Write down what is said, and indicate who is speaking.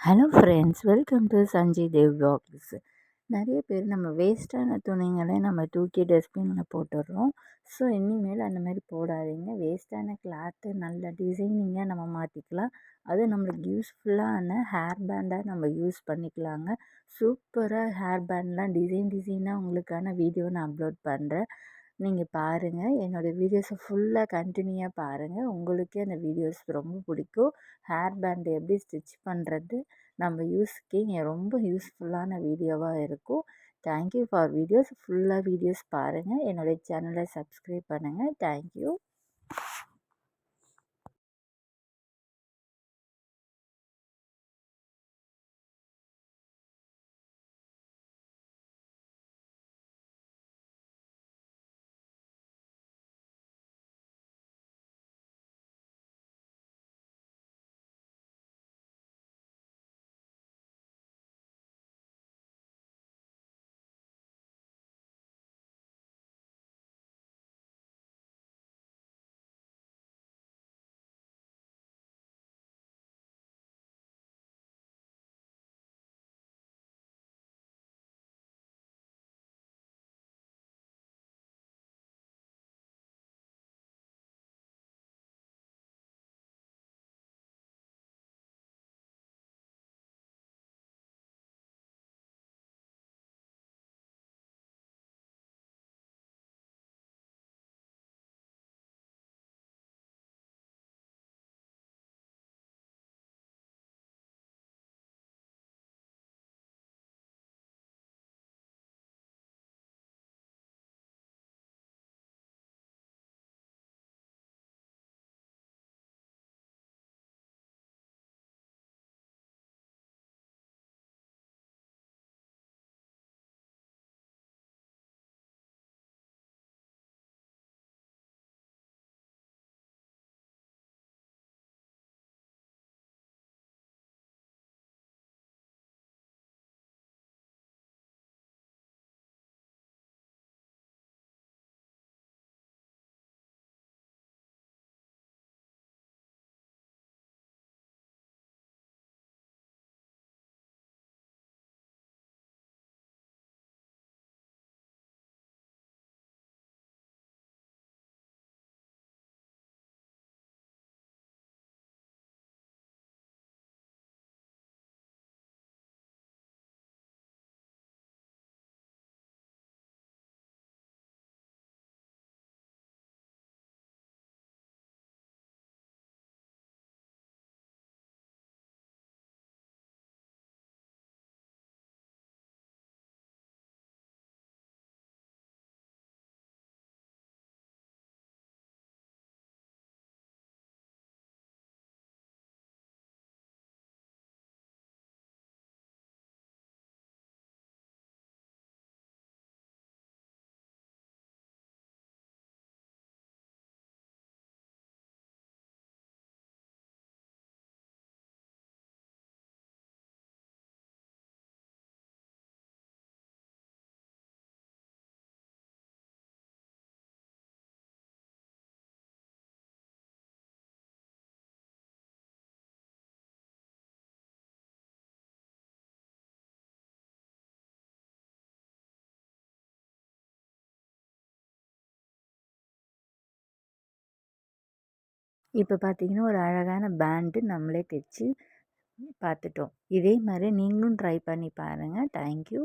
Speaker 1: Hello friends welcome to Sanjay Dev vlogs நிறைய பேர் நம்ம வேஸ்ட்டான துணிங்களை நம்ம தூக்கி டஸ்ட்பினில் போட்டுடுறோம் ஸோ இனிமேல் அந்த மாதிரி போடாதீங்க. வேஸ்ட்டான கிளாத்து நல்ல டிசைனிங்காக நம்ம மாற்றிக்கலாம் அது நம்மளுக்கு யூஸ்ஃபுல்லான ஹேர் பேண்டாக நம்ம யூஸ் பண்ணிக்கலாங்க. சூப்பராக ஹேர் பேண்ட்லாம் டிசைன் டிசைனாக உங்களுக்கான வீடியோ நான் அப்லோட் பண்ணுறேன் நீங்கள் பாருங்கள் என்னோடய வீடியோஸை ஃபுல்லாக கண்டினியூவாக பாருங்கள் உங்களுக்கே அந்த வீடியோஸ் ரொம்ப பிடிக்கும். ஹேர் பேண்ட் எப்படி ஸ்டிச் பண்ணுறது நம்ம யூஸ்க்கே ரொம்ப யூஸ்ஃபுல்லான வீடியோவாக இருக்கும். Thank you for videos. ஃபுல்லாக வீடியோஸ் பாருங்கள் என்னுடைய சேனலை சப்ஸ்கிரைப் பண்ணுங்கள் தேங்க்யூ. இப்போ பார்த்தீங்கன்னா ஒரு அழகான பேண்டு நம்மளே தைச்சி பார்த்துட்டோம் இதே மாதிரி நீங்களும் ட்ரை பண்ணி பாருங்கள் தேங்க்யூ